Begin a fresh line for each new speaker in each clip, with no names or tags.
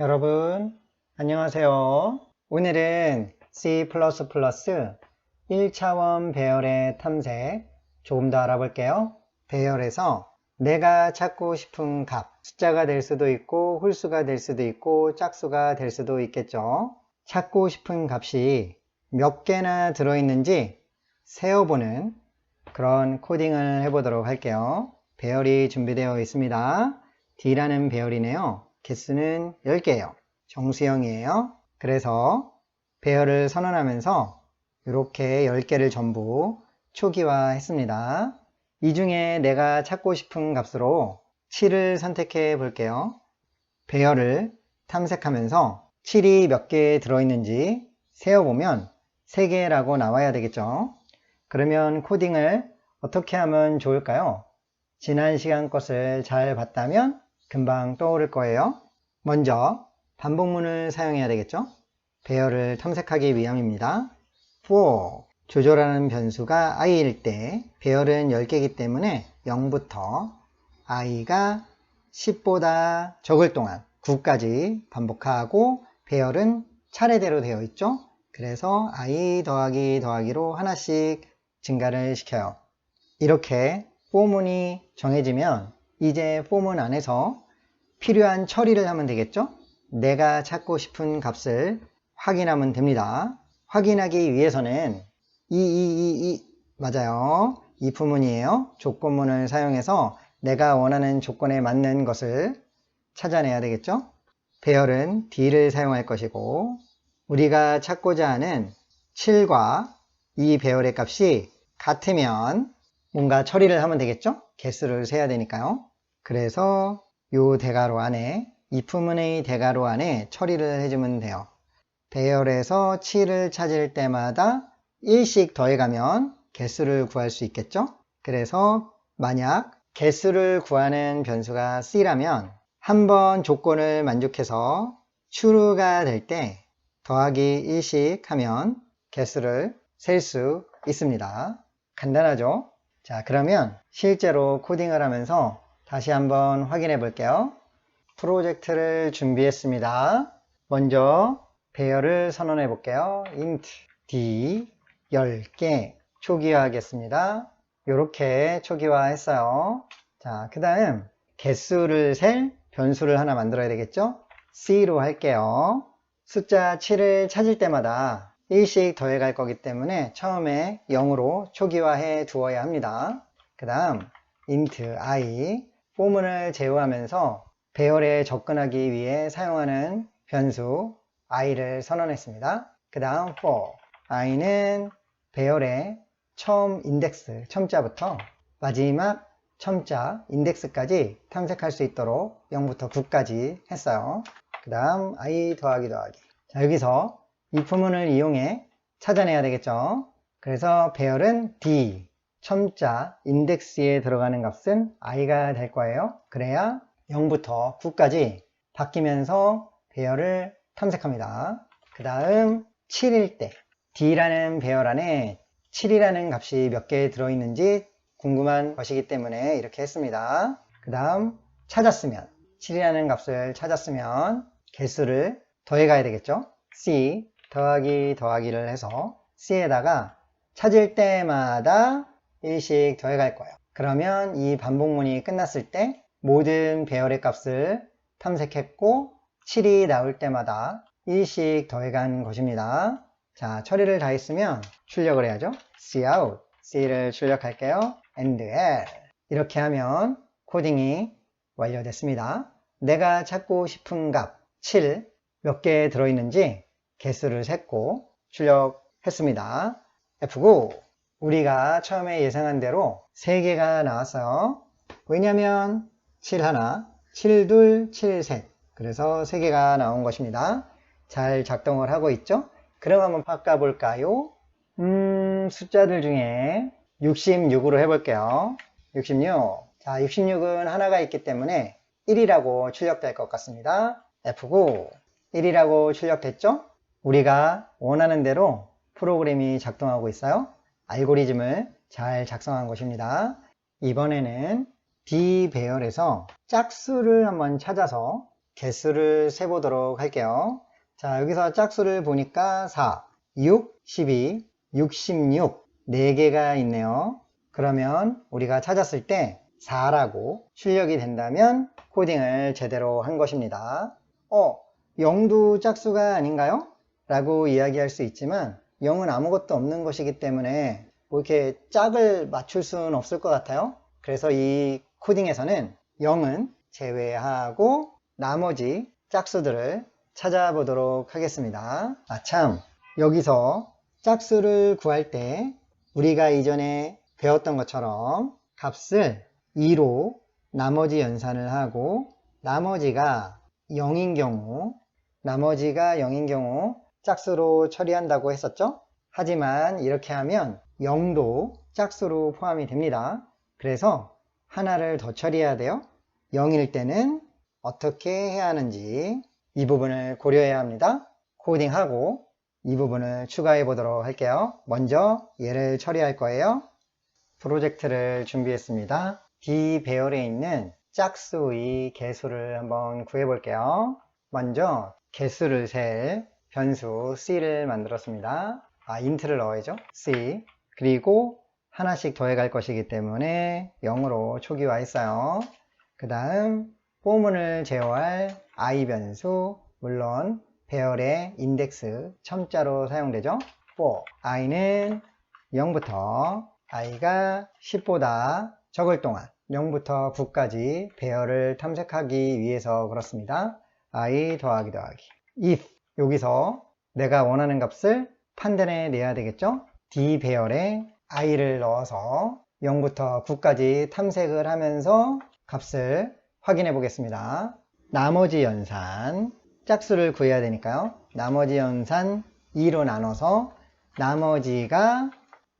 여러분, 안녕하세요. 오늘은 C++ 1차원 배열의 탐색 조금 더 알아볼게요. 배열에서 내가 찾고 싶은 값, 숫자가 될 수도 있고 홀수가 될 수도 있고 짝수가 될 수도 있겠죠. 찾고 싶은 값이 몇 개나 들어있는지 세어보는 그런 코딩을 해보도록 할게요. 배열이 준비되어 있습니다. D라는 배열이네요. 개수는 10개예요. 정수형이에요. 그래서 배열을 선언하면서 이렇게 10개를 전부 초기화 했습니다. 이 중에 내가 찾고 싶은 값으로 7을 선택해 볼게요. 배열을 탐색하면서 7이 몇 개 들어있는지 세어보면 3개라고 나와야 되겠죠. 그러면 코딩을 어떻게 하면 좋을까요? 지난 시간 것을 잘 봤다면 금방 떠오를 거예요. 먼저 반복문을 사용해야 되겠죠? 배열을 탐색하기 위함입니다. for 조절하는 변수가 i일 때 배열은 10개이기 때문에 0부터 i가 10보다 적을 동안 9까지 반복하고 배열은 차례대로 되어 있죠? 그래서 i 더하기 더하기로 하나씩 증가를 시켜요. 이렇게 포문이 정해지면 이제 포문 안에서 필요한 처리를 하면 되겠죠? 내가 찾고 싶은 값을 확인하면 됩니다. 확인하기 위해서는 이, 이, 이, 이, 맞아요. 이 부문이에요. 조건문을 사용해서 내가 원하는 조건에 맞는 것을 찾아내야 되겠죠? 배열은 D를 사용할 것이고, 우리가 찾고자 하는 7과 이 배열의 값이 같으면 뭔가 처리를 하면 되겠죠? 개수를 세야 되니까요. 그래서 요 대괄호 안에 if문의 대괄호 안에 처리를 해주면 돼요. 배열에서 7을 찾을 때마다 1씩 더해가면 개수를 구할 수 있겠죠? 그래서 만약 개수를 구하는 변수가 C라면 한 번 조건을 만족해서 true가 될 때 더하기 1씩 하면 개수를 셀 수 있습니다. 간단하죠? 자, 그러면 실제로 코딩을 하면서 다시 한번 확인해 볼게요. 프로젝트를 준비했습니다. 먼저 배열을 선언해 볼게요. int d 10개 초기화 하겠습니다. 이렇게 초기화 했어요. 자, 그 다음 개수를 셀 변수를 하나 만들어야 되겠죠? c로 할게요. 숫자 7을 찾을 때마다 1씩 더해갈 거기 때문에 처음에 0으로 초기화해 두어야 합니다. 그 다음 int i 포문을 제어하면서 배열에 접근하기 위해 사용하는 변수 i를 선언했습니다. 그 다음 for i는 배열의 처음 인덱스 첨자부터 마지막 첨자 인덱스까지 탐색할 수 있도록 0부터 9까지 했어요. 그 다음 i 더하기 더하기 자 여기서 이 부문을 이용해 찾아내야 되겠죠. 그래서 배열은 d 첨자 인덱스에 들어가는 값은 i가 될 거예요. 그래야 0부터 9까지 바뀌면서 배열을 탐색합니다. 그 다음 7일 때 d라는 배열 안에 7이라는 값이 몇 개 들어있는지 궁금한 것이기 때문에 이렇게 했습니다. 그 다음 찾았으면 7이라는 값을 찾았으면 개수를 더해가야 되겠죠. c 더하기 더하기를 해서 c에다가 찾을 때마다 1씩 더해갈 거예요. 그러면 이 반복문이 끝났을 때 모든 배열의 값을 탐색했고 7이 나올 때마다 1씩 더해간 것입니다. 자, 처리를 다 했으면 출력을 해야죠. cout, c를 출력할게요. and l 이렇게 하면 코딩이 완료됐습니다. 내가 찾고 싶은 값 7 몇 개 들어있는지 개수를 셌고 출력했습니다. F9 우리가 처음에 예상한 대로 3개가 나왔어요. 왜냐면 7 하나, 7 둘, 7 셋. 그래서 3개가 나온 것입니다. 잘 작동을 하고 있죠? 그럼 한번 바꿔볼까요? 음, 숫자들 중에 66으로 해볼게요. 66. 자, 66은 하나가 있기 때문에 1이라고 출력될 것 같습니다. F9. 1이라고 출력됐죠? 우리가 원하는 대로 프로그램이 작동하고 있어요. 알고리즘을 잘 작성한 것입니다. 이번에는 D 배열에서 짝수를 한번 찾아서 개수를 세보도록 할게요. 자, 여기서 짝수를 보니까 4, 6, 12, 66, 4개가 있네요. 그러면 우리가 찾았을 때 4라고 출력이 된다면 코딩을 제대로 한 것입니다. 어, 0도 짝수가 아닌가요? 라고 이야기할 수 있지만 0은 아무것도 없는 것이기 때문에 뭐 이렇게 짝을 맞출 수는 없을 것 같아요. 그래서 이 코딩에서는 0은 제외하고 나머지 짝수들을 찾아보도록 하겠습니다. 아, 참. 여기서 짝수를 구할 때 우리가 이전에 배웠던 것처럼 값을 2로 나머지 연산을 하고 나머지가 0인 경우 나머지가 0인 경우 짝수로 처리한다고 했었죠? 하지만 이렇게 하면 0도 짝수로 포함이 됩니다. 그래서 하나를 더 처리해야 돼요. 0일 때는 어떻게 해야 하는지 이 부분을 고려해야 합니다. 코딩하고 이 부분을 추가해 보도록 할게요. 먼저 얘를 처리할 거예요. 프로젝트를 준비했습니다. D 배열에 있는 짝수의 개수를 한번 구해 볼게요. 먼저 개수를 셀 변수 C를 만들었습니다. 아, 인트를 넣어야죠. C. 그리고 하나씩 더해갈 것이기 때문에 0으로 초기화했어요. 그 다음 포문을 제어할 i 변수 물론 배열의 인덱스 첨자로 사용되죠. 4 i는 0부터 i가 10보다 적을 동안 0부터 9까지 배열을 탐색하기 위해서 그렇습니다. i 더하기 더하기 if 여기서 내가 원하는 값을 판단해 내야 되겠죠. d 배열에 i를 넣어서 0부터 9까지 탐색을 하면서 값을 확인해 보겠습니다. 나머지 연산 짝수를 구해야 되니까요. 나머지 연산 2로 나눠서 나머지가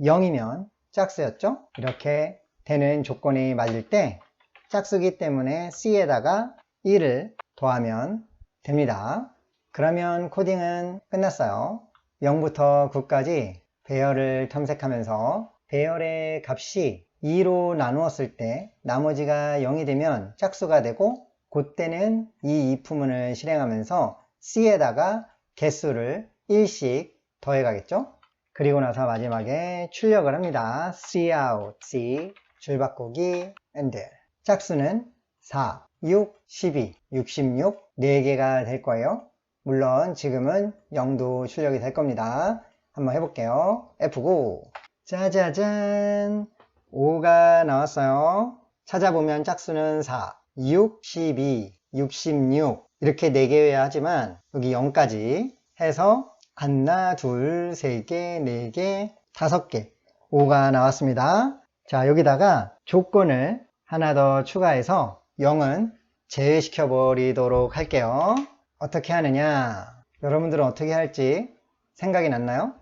0이면 짝수였죠? 이렇게 되는 조건이 맞을 때 짝수기 때문에 C에다가 1을 더하면 됩니다. 그러면 코딩은 끝났어요. 0부터 9까지 배열을 탐색하면서 배열의 값이 2로 나누었을 때 나머지가 0이 되면 짝수가 되고 그때는 이 이프문을 실행하면서 C에다가 개수를 1씩 더해 가겠죠? 그리고 나서 마지막에 출력을 합니다. C out, C, 줄바꾸기, and. 짝수는 4, 6, 12, 66, 4개가 될 거예요. 물론 지금은 0도 출력이 될 겁니다. 한번 해볼게요. F9. 짜자잔. 5가 나왔어요. 찾아보면 짝수는 4, 6, 12, 66 이렇게 4개여야 하지만 여기 0까지 해서 하나, 둘, 세 개, 네 개, 다섯 개 5가 나왔습니다. 자 여기다가 조건을 하나 더 추가해서 0은 제외시켜 버리도록 할게요. 어떻게 하느냐 여러분들은 어떻게 할지 생각이 났나요?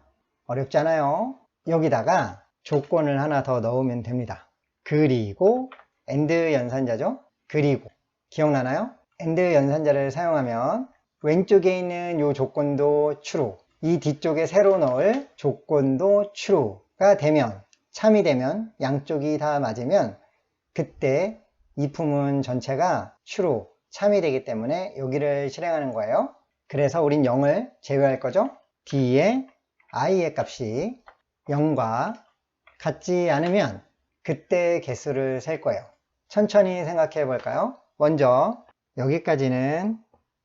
어렵지 않아요. 여기다가 조건을 하나 더 넣으면 됩니다. 그리고 AND 연산자죠. 그리고 기억나나요? AND 연산자를 사용하면 왼쪽에 있는 이 조건도 true 이 뒤쪽에 새로 넣을 조건도 true가 되면 참이 되면 양쪽이 다 맞으면 그때 이 품은 전체가 true 참이 되기 때문에 여기를 실행하는 거예요. 그래서 우린 0을 제외할 거죠. D에 i의 값이 0과 같지 않으면 그때 개수를 셀 거예요. 천천히 생각해 볼까요? 먼저 여기까지는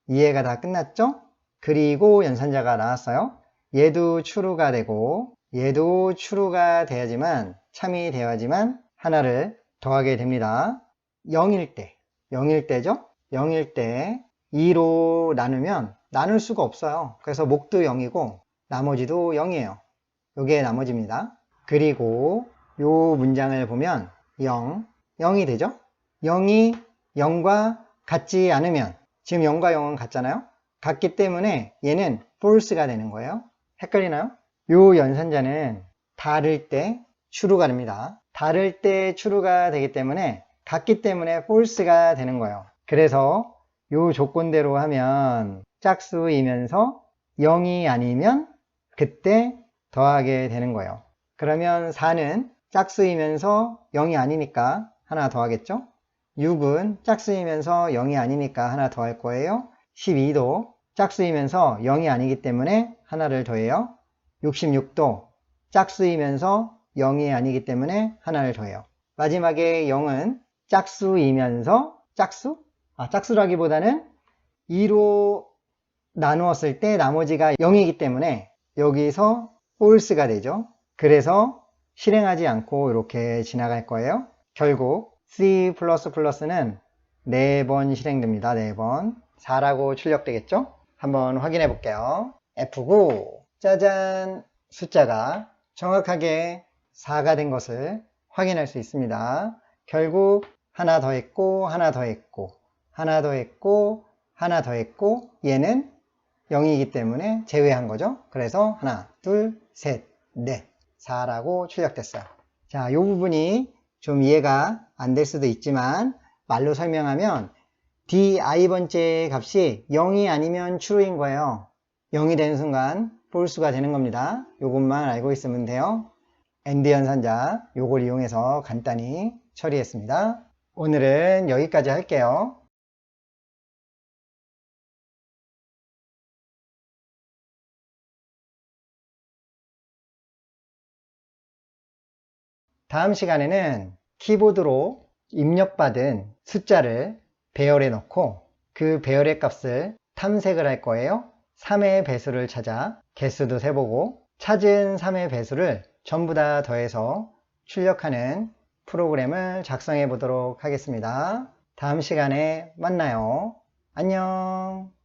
이해가 다 끝났죠? 그리고 연산자가 나왔어요. 얘도 추루가 되고 얘도 추루가 돼야지만 참이 되어야지만 하나를 더하게 됩니다. 0일 때 0일 때죠? 0일 때 2로 나누면 나눌 수가 없어요. 그래서 목도 0이고 나머지도 0이에요. 이게 나머지입니다. 그리고 이 문장을 보면 0, 0이 되죠? 0이 0과 같지 않으면 지금 0과 0은 같잖아요? 같기 때문에 얘는 false가 되는 거예요. 헷갈리나요? 이 연산자는 다를 때 true가 됩니다. 다를 때 true가 되기 때문에 같기 때문에 false가 되는 거예요. 그래서 이 조건대로 하면 짝수이면서 0이 아니면 그때 더하게 되는 거예요. 그러면 4는 짝수이면서 0이 아니니까 하나 더하겠죠? 6은 짝수이면서 0이 아니니까 하나 더 할 거예요. 12도 짝수이면서 0이 아니기 때문에 하나를 더해요. 66도 짝수이면서 0이 아니기 때문에 하나를 더해요. 마지막에 0은 짝수이면서 짝수? 아, 짝수라기보다는 2로 나누었을 때 나머지가 0이기 때문에 여기서 폴스가 되죠. 그래서 실행하지 않고 이렇게 지나갈 거예요. 결국 C++는 4번 실행됩니다. 4번. 4라고 출력되겠죠? 한번 확인해 볼게요. F9. 짜잔. 숫자가 정확하게 4가 된 것을 확인할 수 있습니다. 결국 하나 더 했고, 하나 더 했고, 하나 더 했고, 하나 더 했고, 얘는 0이기 때문에 제외한 거죠. 그래서 하나, 둘, 셋, 넷, 4라고 출력됐어요. 자, 이 부분이 좀 이해가 안 될 수도 있지만 말로 설명하면 di번째 값이 0이 아니면 true인 거예요. 0이 되는 순간 false가 되는 겁니다. 이것만 알고 있으면 돼요. 엔드 연산자 요걸 이용해서 간단히 처리했습니다. 오늘은 여기까지 할게요. 다음 시간에는 키보드로 입력받은 숫자를 배열해 놓고 그 배열의 값을 탐색을 할 거예요. 3의 배수를 찾아 개수도 세보고 찾은 3의 배수를 전부 다 더해서 출력하는 프로그램을 작성해 보도록 하겠습니다. 다음 시간에 만나요. 안녕.